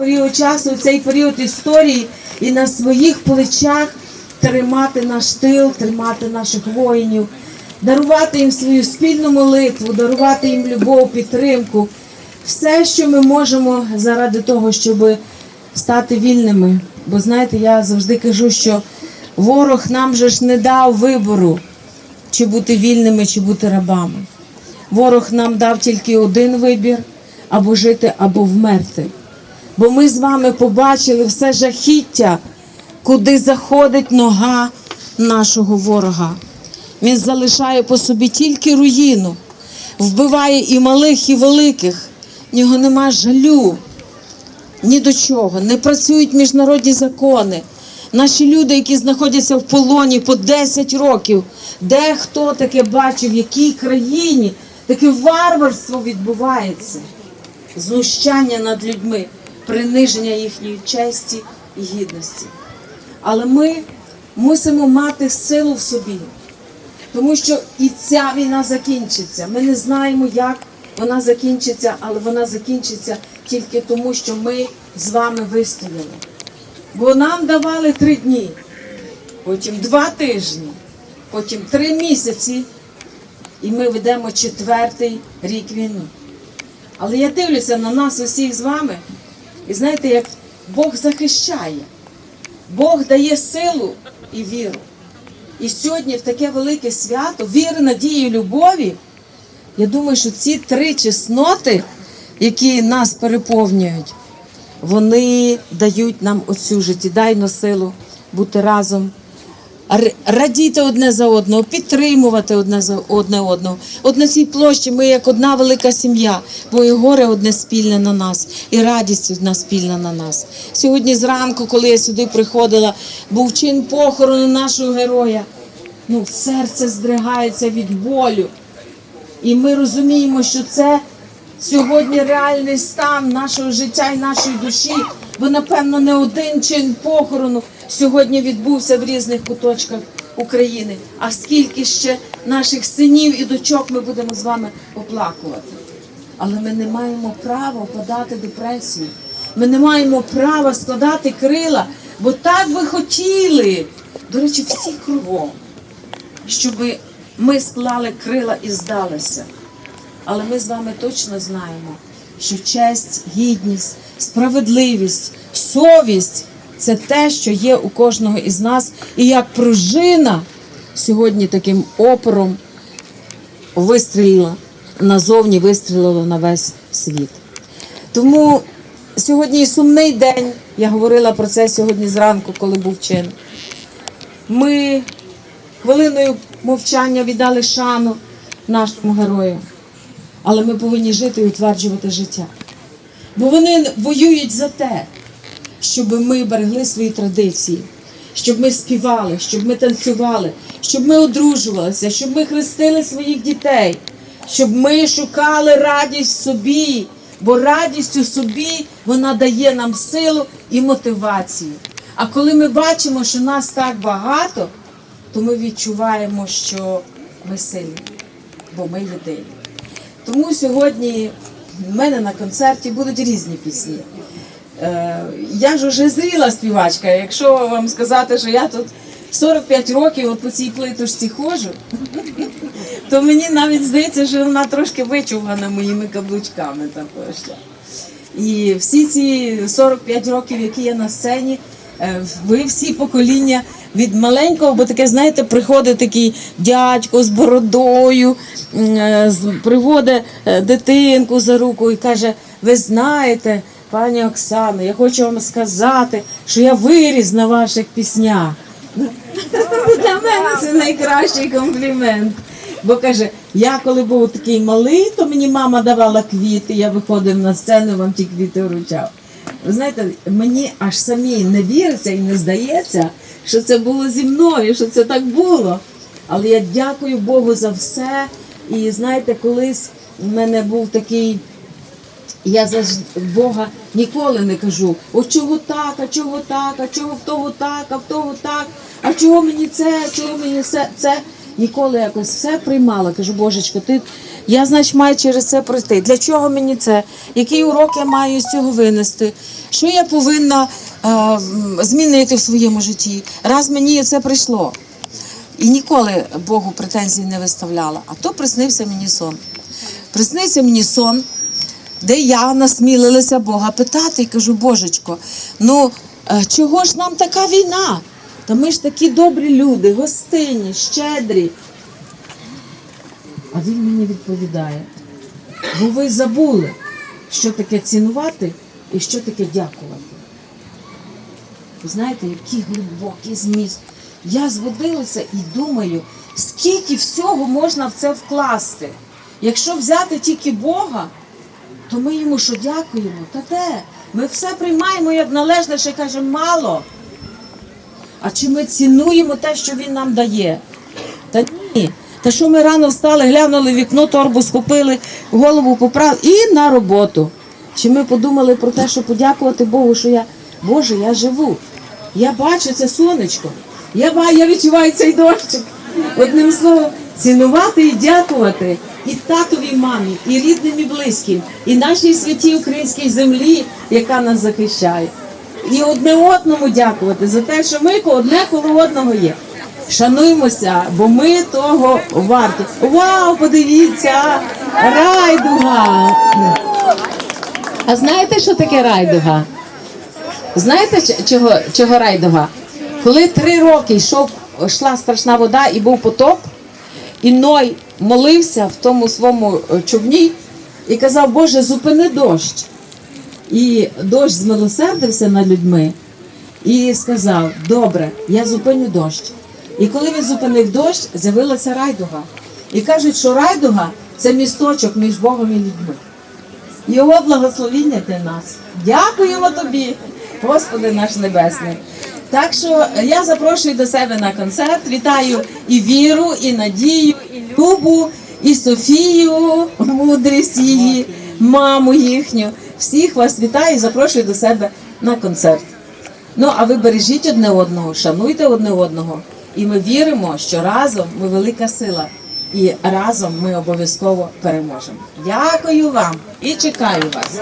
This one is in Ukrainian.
період часу, цей період історії і на своїх плечах тримати наш тил, тримати наших воїнів, дарувати їм свою спільну молитву, дарувати їм любов, підтримку. Все, що ми можемо заради того, щоб стати вільними. Бо знаєте, я завжди кажу, що ворог нам же ж не дав вибору, чи бути вільними, чи бути рабами. Ворог нам дав тільки один вибір або жити, або вмерти. Бо ми з вами побачили все жахіття, куди заходить нога нашого ворога. Він залишає по собі тільки руїну, вбиває і малих, і великих. В нього нема жалю ні до чого, не працюють міжнародні закони. Наші люди, які знаходяться в полоні по 10 років, де хто таке бачив, в якій країні таке варварство відбувається, знущання над людьми, приниження їхньої честі і гідності. Але ми мусимо мати силу в собі, тому що і ця війна закінчиться. Ми не знаємо, як вона закінчиться, але вона закінчиться тільки тому, що ми з вами вистояли. Бо нам давали три дні, потім два тижні, потім три місяці, і ми ведемо четвертий рік війни. Але я дивлюся на нас усіх з вами, і знаєте, як Бог захищає, Бог дає силу і віру. І сьогодні в таке велике свято, віри, надії, любові, я думаю, що ці три чесноти, які нас переповнюють, вони дають нам оцю життєдайну силу бути разом, радіти одне за одного, підтримувати одне за одне одного. От на цій площі ми як одна велика сім'я, бо і горе одне спільне на нас, і радість одна спільна на нас. Сьогодні зранку, коли я сюди приходила, був чин похорону нашого героя. Ну, серце здригається від болю. І ми розуміємо, що це сьогодні реальний стан нашого життя і нашої душі, бо напевно не один чин похорону сьогодні відбувся в різних куточках України. А скільки ще наших синів і дочок ми будемо з вами оплакувати. Але ми не маємо права впадати депресію. Ми не маємо права складати крила, бо так би хотіли. До речі, всі кругом щоб ми склали крила і здалися. Але ми з вами точно знаємо, що честь, гідність, справедливість, совість це те, що є у кожного із нас, і як пружина сьогодні таким опором вистрілила назовні, вистрілила на весь світ. Тому сьогодні сумний день. Я говорила про це сьогодні зранку, коли був чин. Ми хвилиною мовчання віддали шану нашому герою. Але ми повинні жити і утверджувати життя. Бо вони воюють за те, щоб ми берегли свої традиції, щоб ми співали, щоб ми танцювали, щоб ми одружувалися, щоб ми хрестили своїх дітей, щоб ми шукали радість в собі, бо радість у собі вона дає нам силу і мотивацію. А коли ми бачимо, що нас так багато, то ми відчуваємо, що ми сильні, бо ми єдині. Тому сьогодні в мене на концерті будуть різні пісні. Е, я ж уже зріла співачка. Якщо вам сказати, що я тут 45 років от по цій плитушці ходжу, то мені навіть здається, що вона трошки вичугана моїми каблучками також. І всі ці 45 років, які я на сцені, е, ви всі покоління від маленького, бо таке, знаєте, приходить такий дядько з бородою, е, приводить дитинку за руку і каже: Ви знаєте, пані Оксано, я хочу вам сказати, що я виріс на ваших піснях. Для мене це найкращий комплімент. Бо каже, я коли був такий малий, то мені мама давала квіти, я виходив на сцену, вам ті квіти вручав. Ви знаєте, мені аж самій не віриться і не здається, що це було зі мною, що це так було. Але я дякую Богу за все. І знаєте, колись в мене був такий я за Бога ніколи не кажу, о чого так, а чого так, а чого в того так, а в того так, а чого мені це, чого мені це. це. ніколи якось все приймала. Кажу, Божечко, ти я, значить, маю через це пройти. Для чого мені це? Який урок я маю з цього винести? Що я повинна е, змінити в своєму житті? Раз мені це прийшло. І ніколи Богу претензій не виставляла. А то приснився мені сон. Приснився мені сон, де я насмілилася Бога питати і кажу, Божечко, ну е, чого ж нам така війна? Та ми ж такі добрі люди, гостинні, щедрі. А він мені відповідає: бо ви забули, що таке цінувати і що таке дякувати. Ви знаєте, який глибокий зміст. Я зводилася і думаю, скільки всього можна в це вкласти. Якщо взяти тільки Бога, то ми йому що дякуємо? Та де? Ми все приймаємо як належне, ще кажемо мало. А чи ми цінуємо те, що він нам дає? Та ні. Та що ми рано встали, глянули в вікно, торбу схопили, голову поправили і на роботу. Чи ми подумали про те, що подякувати Богу, що я, Боже, я живу. Я бачу це сонечко. Я, я відчуваю цей дощик. Одним словом, цінувати і дякувати і татові, і мамі, і рідним, і близьким, і нашій святій українській землі, яка нас захищає. І одне одному дякувати за те, що ми одне коло одного є. Шануймося, бо ми того варті. Вау, подивіться! Райдуга! А знаєте, що таке райдуга? Знаєте, чого, чого райдуга? Коли три роки йшов, йшла страшна вода і був потоп, і Ной молився в тому своєму е, човні і казав, Боже, зупини дощ. І дощ змилосердився над людьми і сказав: Добре, я зупиню дощ. І коли він зупинив дощ, з'явилася райдуга. І кажуть, що райдуга це місточок між Богом і людьми. Його благословіння для нас. Дякуємо тобі, Господи наш Небесний. Так що я запрошую до себе на концерт. Вітаю і Віру, і Надію, і Любу, і Софію, мудрість її, маму їхню. Всіх вас вітаю і запрошую до себе на концерт. Ну, а ви бережіть одне одного, шануйте одне одного. І ми віримо, що разом ми велика сила. І разом ми обов'язково переможемо. Дякую вам і чекаю вас.